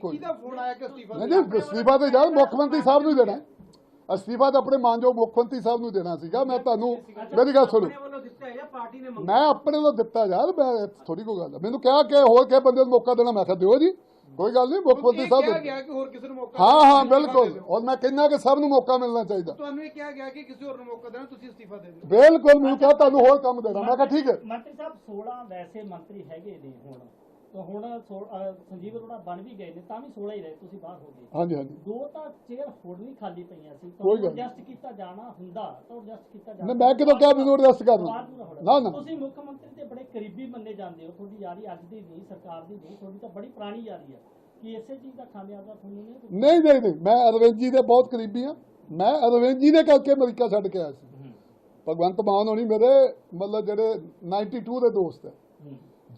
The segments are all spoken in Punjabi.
ਕੋਈ ਕਿਹਦਾ ਫੋਨ ਆਇਆ ਕਿ ਅਸਤੀਫਾ ਨਹੀਂ ਨਹੀਂ ਅਸਤੀਫਾ ਤੇ ਯਾਰ ਮੁੱਖ ਮੰਤਰੀ ਸਾਹਿਬ ਨੂੰ ਦੇਣਾ। ਹੈ। ਅਸਤੀਫਾ ਤਾਂ ਆਪਣੇ ਮਾਨਯੋਗ ਮੁੱਖ ਮੰਤਰੀ ਸਾਹਿਬ ਨੂੰ ਦੇਣਾ ਸੀਗਾ। ਮੈਂ ਤੁਹਾਨੂੰ ਮੇਰੀ ਗੱਲ ਸੁਣੋ। ਆਪਣੇ ਵੱਲੋਂ ਦਿੱਤਾ ਹੈ ਜਾਂ ਪਾਰਟੀ ਨੇ ਮੰਗਿਆ ਮੈਂ ਆਪਣੇ ਵੱਲੋਂ ਦਿੱਤਾ ਯਾਰ ਮੈਂ ਥੋੜੀ ਕੋਈ ਗੱਲ ਹੈ। ਮੈਨੂੰ ਕਿਹਾ ਕਿ ਹੋਰ ਕਿਸੇ ਬੰਦੇ ਨੂੰ ਮੌਕਾ ਦੇਣਾ ਮੈਂ ਕਿਹਾ ਦਿਓ ਜੀ। ਕੋਈ ਗੱਲ ਨਹੀਂ ਮੁੱਖ ਮੰਤਰੀ ਕਿਹਾ ਸਾਹਿਬ ਗਿਆ ਕਿ ਹੋਰ ਕਿਸੇ ਨੂੰ ਮੌਕਾ ਹਾਂ ਹਾਂ ਬਿਲਕੁਲ। ਔਰ ਮੈਂ ਕਹਿੰਦਾ ਕਿ ਸਭ ਨੂੰ ਮੌਕਾ ਮਿਲਣਾ ਚਾਹੀਦਾ। ਤੁਹਾਨੂੰ ਇਹ ਕਿਹਾ ਗਿਆ ਕਿ ਕਿਸੇ ਹੋਰ ਨੂੰ ਮੌਕਾ ਦੇਣਾ ਤੁਸੀਂ ਅਸਤੀਫਾ ਦੇ ਦਿਓ। ਬਿਲਕੁਲ ਮੈਨੂੰ ਕਿਹਾ ਤੁਹਾਨੂੰ ਹੋਰ ਕੰਮ ਦੇਣਾ। ਮੈਂ ਕਿਹਾ ਠੀਕ ਹੈ। ਮੰਤਰੀ ਸਾਹਿਬ 16 ਵੈਸੇ ਮੰਤਰੀ ਹੈਗੇ ਨੇ ਹੁਣ। ਤਾਂ ਹੁਣ ਸੋ- ਅਹ ਸੰਜੀਵ ਅਰੋੜਾ ਬਣ ਵੀ ਗਏ ਨੇ ਤਾਂ ਵੀ 16 ਹੀ ਰਹੇ ਤੁਸੀਂ ਬਾਹਰ ਹੋ ਗਏ। ਹਾਂਜੀ ਹਾਂਜੀ। ਦੋ ਤਾਂ ਚੇਅਰ ਹੁਣ ਵੀ ਖਾਲੀ ਪਈਆਂ ਸੀ ਕੋਈ ਗੱਲ ਨਹੀਂ। ਐਡਜਸਟ ਕੀਤਾ ਜਾਣਾ ਹੁੰਦਾ ਤਾਂ ਐਡਜਸਟ ਕੀਤਾ ਜਾਣਾ ਨਹੀਂ, ਮੈਂ ਕਿਦੋਂ ਕਿਹਾ ਮੈਨੂੰ ਐਡਜਸਟ ਕਰਨਾ। ਬਾਹਰ ਪੂਰਾ ਹੋਣਾ। ਨਾ ਨਾ। ਤੁਸੀਂ ਮੁੱਖ ਮੰਤਰੀ ਦੇ ਬੜੇ ਕਰੀਬੀ ਮੰਨੇ ਜਾਂਦੇ ਹੋ ਤੁਹਾਡੀ ਯਾਰੀ ਅੱਜ ਦੀ ਨਹੀਂ ਸਰਕਾਰ ਦੀ ਨਹੀਂ ਤੁਹਾਡੀ ਤਾਂ ਬੜੀ ਪੁਰਾਣੀ ਯਾਰੀ ਹੈ। ਕਿ ਇਸੇ ਚੀਜ਼ ਦਾ ਖਾਮਿਆਜ਼ਾ ਤੁਹਾਨੂੰ ਨਹੀਂ ਨਹੀਂ ਨਹੀਂ ਨਹੀਂ ਮੈਂ ਅਰਵਿੰਦ ਜੀ ਦੇ ਬਹੁਤ ਕਰੀਬੀ ਆ ਮੈਂ ਅਰਵਿੰਦ ਜੀ ਦੇ ਕਰਕੇ ਅਮਰੀਕਾ ਛੱਡ ਕੇ ਆਇਆ ਸੀ। ਭਗਵੰਤ ਮਾਨ ਹੋਣੀ ਮੇਰੇ ਮਤਲਬ ਜਿਹੜੇ 92 ਦੇ ਦੋਸਤ ਹੈ।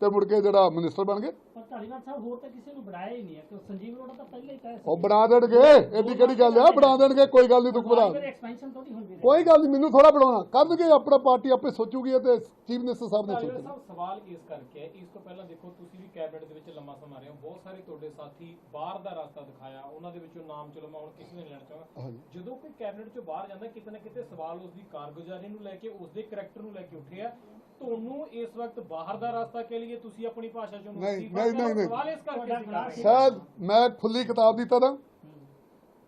ਤੇ ਮੁੜ ਕੇ ਜਿਹੜਾ ਮਿਨਿਸਟਰ ਬਣ ਗਏ। ਧਾਲੀਵਾਲ ਸਾਹਿਬ ਹੋਰ ਤਾਂ ਕਿਸੇ ਨੂੰ ਬਣਾਇਆ ਹੀ ਨਹੀਂ ਹੈ ਕਿ ਸੰਜੀਵ ਅਰੋੜਾ ਤਾਂ ਪਹਿਲਾਂ ਹੀ ਤੈਅ ਸੀ। ਉਹ ਬਣਾ ਦੇਣਗੇ ਐਡੀ ਕਿਹੜੀ ਗੱਲ ਆ? ਬਣਾ ਦੇਣਗੇ ਕੋਈ ਗੱਲ ਨਹੀਂ ਤੂੰ ਘਬਰਾ ਐਕਸਪੈਂਸ਼ਨ ਥੋੜੀ ਹੁੰਦੀ ਰਹੀ ਕੋਈ ਗੱਲ ਨਹੀਂ ਮੈਨੂੰ ਥੋੜਾ ਬਣਾਉਣਾ। ਕਰਨਗੇ ਆਪਣਾ ਪਾਰਟੀ ਆਪੇ ਸੋਚੂਗੀ ਤੇ ਚੀਫ ਮਿਨਿਸਟਰ ਸਾਹਿਬ ਨੇ ਸਾਹਿਬ ਸਵਾਲ ਇਸ ਕਰਕੇ ਹੈ, ਇਸ ਤੋਂ ਪਹਿਲਾਂ ਦੇਖੋ ਤੁਸੀਂ ਵੀ ਕੈਬਨਿਟ ਦੇ ਵਿੱਚ ਲੰਮਾ ਸਮਾਂ ਰਹੇ ਹੋ। ਬਹੁਤ ਸਾਰੇ ਤੁਹਾਡੇ ਸਾਥੀ ਬਾਹਰ ਦਾ ਰਸਤਾ ਦਿਖਾਇਆ। ਉਹਨਾਂ ਦੇ ਵਿੱਚੋਂ ਨਾਮ ਚਲੋ ਮੈਂ ਹੁਣ ਕਿਸੇ ਨੇ ਲੈਣਾ ਹਾਂਜੀ। ਜਦੋਂ ਕੋਈ ਕੈਬਨਿਟ ਚੋਂ ਬਾਹਰ ਜਾਂਦਾ ਕਿਤੇ ਨਾ ਕਿਤੇ ਸਵਾਲ ਉਸ ਦੀ ਕਾਰਗੁਜ਼ਾਰੀ ਨੂੰ ਲੈ ਕੇ ਉਸ ਦੇ ਕਰੈਕਟਰ ਨੂੰ ਲੈ ਕੇ ਉੱਠਿਆ ਤੁਹਾਨੂੰ ਇਸ ਵਕਤ ਬਾਹਰ ਦਾ ਰਸਤਾ ਕੇ ਲਈ ਤੁਸੀਂ ਆਪਣੀ ਭਾਸ਼ਾ ਚੋਂ ਨਹੀਂ, ਰਹੇ ਹਾਂ। ਸ਼ਾਇਦ ਮੈਂ ਖੁੱਲੀ ਕਿਤਾਬ ਦੀ ਤਰ੍ਹਾਂ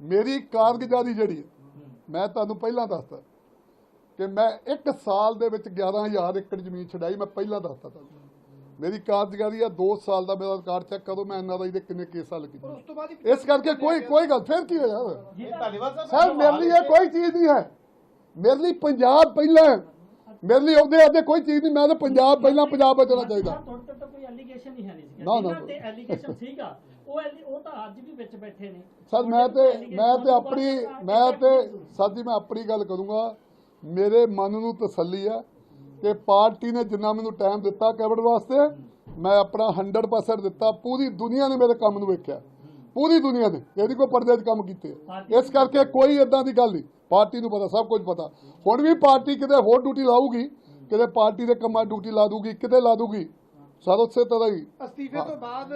ਮੇਰੀ ਕਾਰਗੁਜ਼ਾਰੀ ਜਿਹੜੀ ਹੈ ਮੈਂ ਤੁਹਾਨੂੰ ਪਹਿਲਾਂ ਦੱਸਦਾ ਕਿ ਮੈਂ ਇੱਕ ਸਾਲ ਦੇ ਵਿੱਚ 11000 ਏਕੜ ਜ਼ਮੀਨ ਛਡਾਈ ਮੈਂ ਪਹਿਲਾਂ ਦੱਸਤਾ ਤੁਹਾਨੂੰ। ਮੇਰੀ ਕਾਰਗੁਜ਼ਾਰੀ ਆ 2 ਸਾਲ ਦਾ ਮੇਰਾ ਰਿਕਾਰਡ ਚੈੱਕ ਕਰੋ ਮੈਂ ਐਨਆਰਆਈ ਦੇ ਕਿੰਨੇ ਕੇਸ ਇੱਕ ਇਸ ਕਰਕੇ ਕੋਈ ਕੋਈ ਗੱਲ ਫੇਰ ਕੀ ਹੋਇਆ? ਯਾਰ ਸਰ। ਮੇਰੇ ਲਈ ਇਹ ਕੋਈ ਚੀਜ਼ ਨਹੀਂ ਹੈ। ਮੇਰੇ ਲਈ ਪੰਜਾਬ ਪਹਿਲਾਂ ਮੇਰੇ ਲਈ ਉਹਦੇ ਅੱਗੇ ਕੋਈ ਚੀਜ਼ ਨਹੀਂ ਮੈਂ ਤਾਂ ਪੰਜਾਬ ਪਹਿਲਾਂ ਪੰਜਾਬ ਬਚਣਾ ਚਾਹੀਦਾ ਤੁਹਾਡੇ ਤੇ ਤਾਂ ਕੋਈ ਐਲੀਗੇਸ਼ਨ ਹੀ ਹੈ ਨਹੀਂ ਸੀਗਾ। ਨਾ, ਨਾ। ਜਿਨ੍ਹਾਂ ਤੇ ਐਲੀਗੇਸ਼ਨ ਸੀਗਾ ਉਹ ਐਲੀ- ਉਹ ਤਾਂ ਅੱਜ ਵੀ ਵਿੱਚ ਬੈਠੇ ਨੇ। ਸਰ ਮੈਂ ਤੇ ਮੈਂ ਤੇ ਆਪਣੀ ਮੈਂ ਤੇ ਜੀ ਮੈਂ ਆਪਣੀ ਗੱਲ ਕਰੂੰਗਾ। ਮੇਰੇ ਮਨ ਨੂੰ ਤਸੱਲੀ ਹੈ ਕਿ ਪਾਰਟੀ ਨੇ ਜਿੰਨਾ ਮੈਨੂੰ ਟਾਈਮ ਦਿੱਤਾ ਕੈਬਨਿਟ ਵਾਸਤੇ ਮੈਂ ਆਪਣਾ 100% ਦਿੱਤਾ। ਪੂਰੀ ਦੁਨੀਆ ਨੇ ਮੇਰੇ ਕੰਮ ਨੂੰ ਵੇਖਿਆ। ਪੂਰੀ ਦੁਨੀਆ ਨੇ ਇਹਦੀ ਕੋਈ ਪਰਦੇ 'ਚ ਕੰਮ ਕੀਤੇ। ਇਸ ਕਰਕੇ ਕੋਈ ਇਦਾਂ ਦੀ ਗੱਲ ਨਹੀਂ। ਪਾਰਟੀ ਨੂੰ ਪਤਾ ਸਭ ਕੁਝ ਪਤਾ। ਹੁਣ ਵੀ ਪਾਰਟੀ ਕਿਤੇ ਹੋਰ ਡਿਊਟੀ ਲਾਊਗੀ ਕਿਤੇ ਪਾਰਟੀ ਦੇ ਕੰਮਾਂ ਡਿਊਟੀ ਲਾ ਦੂਗੀ ਕਿਤੇ ਲਾ ਦੂਗੀ ਸਰ ਉਸੇ ਤਰ੍ਹਾਂ ਹੀ। ਅਸਤੀਫੇ ਤੋਂ ਬਾਅਦ